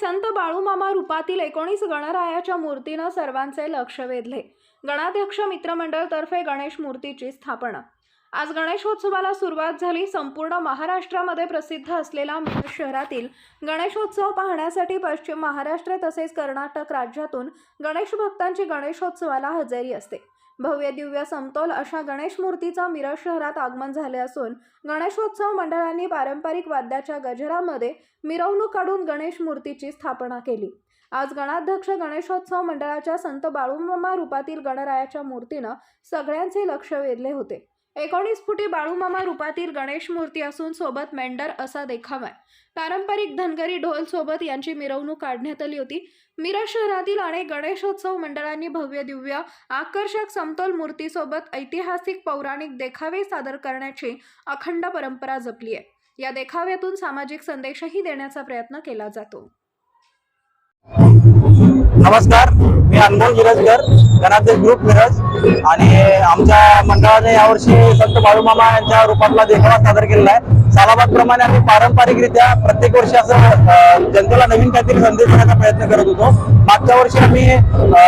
संत बाळूमामा रूपातील एकोणीस गणरायाच्या मूर्तीनं सर्वांचे लक्ष वेधले. गणाध्यक्ष मित्रमंडळतर्फे गणेश मूर्तीची स्थापना. आज गणेशोत्सवाला सुरुवात झाली. संपूर्ण महाराष्ट्रामध्ये प्रसिद्ध असलेला मिरज शहरातील गणेशोत्सव पाहण्यासाठी पश्चिम महाराष्ट्र तसेच कर्नाटक राज्यातून गणेश भक्तांची गणेशोत्सवाला हजेरी असते. भव्य दिव्य समतोल अशा गणेश मूर्तीचं मिरज शहरात आगमन झाले असून गणेशोत्सव मंडळांनी पारंपरिक वाद्याच्या गजरामध्ये मिरवणूक काढून गणेश मूर्तीची स्थापना केली. आज गणाध्यक्ष गणेशोत्सव मंडळाच्या संत बाळूमामा रूपातील गणरायाच्या मूर्तीनं सगळ्यांचे लक्ष वेधले होते. एकोणीस फुटी बाळूमामा रूपातील गणेश मूर्ती असून सोबत मेंढर असा देखावा आहे. पारंपरिक धनगरी ढोल सोबत यांची मिरवणूक काढण्यात आली होती. मिरज शहरातील अनेक गणेशोत्सव मंडळांनी भव्य दिव्य आकर्षक समतोल मूर्तीसोबत ऐतिहासिक पौराणिक देखावे सादर करण्याची अखंड परंपरा जपली आहे. या देखाव्यातून सामाजिक संदेशही देण्याचा प्रयत्न केला जातो. नमस्कार मी अनमोल मिरजकर. गणाध्यक्ष ग्रुप मिरज आणि आमच्या मंडळाने यावर्षी संत बाळूमामा यांच्या रूपातला देखावा सादर केलेला आहे. सालाबाद प्रमाणे आम्ही पारंपरिकरित्या प्रत्येक वर्षी असं जनतेला नवीन काहीतरी संदेश देण्याचा प्रयत्न करत होतो. मागच्या वर्षी आम्ही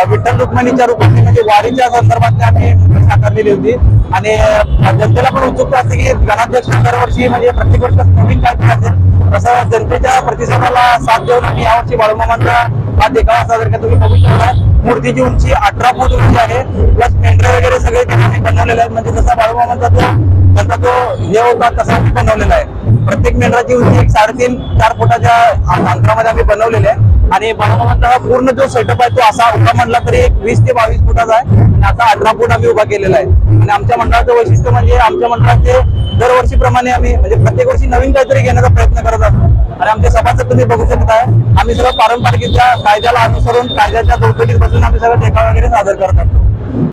विठ्ठल रुक्मिणीच्या रूपाने म्हणजे वारीच्या संदर्भात आम्ही साकारलेली होती. आणि जनतेला पण उत्सुकता असते की गणाध्यक्ष दरवर्षी म्हणजे प्रत्येक वर्ष नवीन काहीतरी असेल. तसं जनतेच्या प्रतिसादाला साथ देऊन आम्ही यावर्षी बाळूमामांचा हा देखावा सादर करतो. तुम्ही बघू शकता मूर्तीची उंची अठरा फूट उंची आहे प्लस मेंढरे वगैरे सगळे त्यांनी बनवलेले आहेत. म्हणजे जसा बाळूमामांचा तो त्याचा तो हे होता तसा बनवलेला आहे. प्रत्येक मेंढराची उंची एक साडेतीन चार फुटाच्या अंतरामध्ये आम्ही बनवलेले आहे. आणि बाळूमामांचा हा पूर्ण जो सेटअप आहे तो असा उभा म्हणला तरी एक वीस ते बावीस फुटाचा आहे. आणि आता अठरा फूट आम्ही उभा केलेला आहे. आणि आमच्या मंडळाचं वैशिष्ट्य म्हणजे आमच्या मंडळाचे दरवर्षीप्रमाणे आम्ही म्हणजे प्रत्येक वर्षी नवीन काहीतरी घेण्याचा प्रयत्न करत असतो. आणि आमचे सभासद तुम्ही बघू शकता आम्ही सगळं पारंपरिक कायद्याला अनुसरून कायद्याच्या चौकटीत बसून आम्ही सगळं टेकाव वगैरे सादर करत असतो.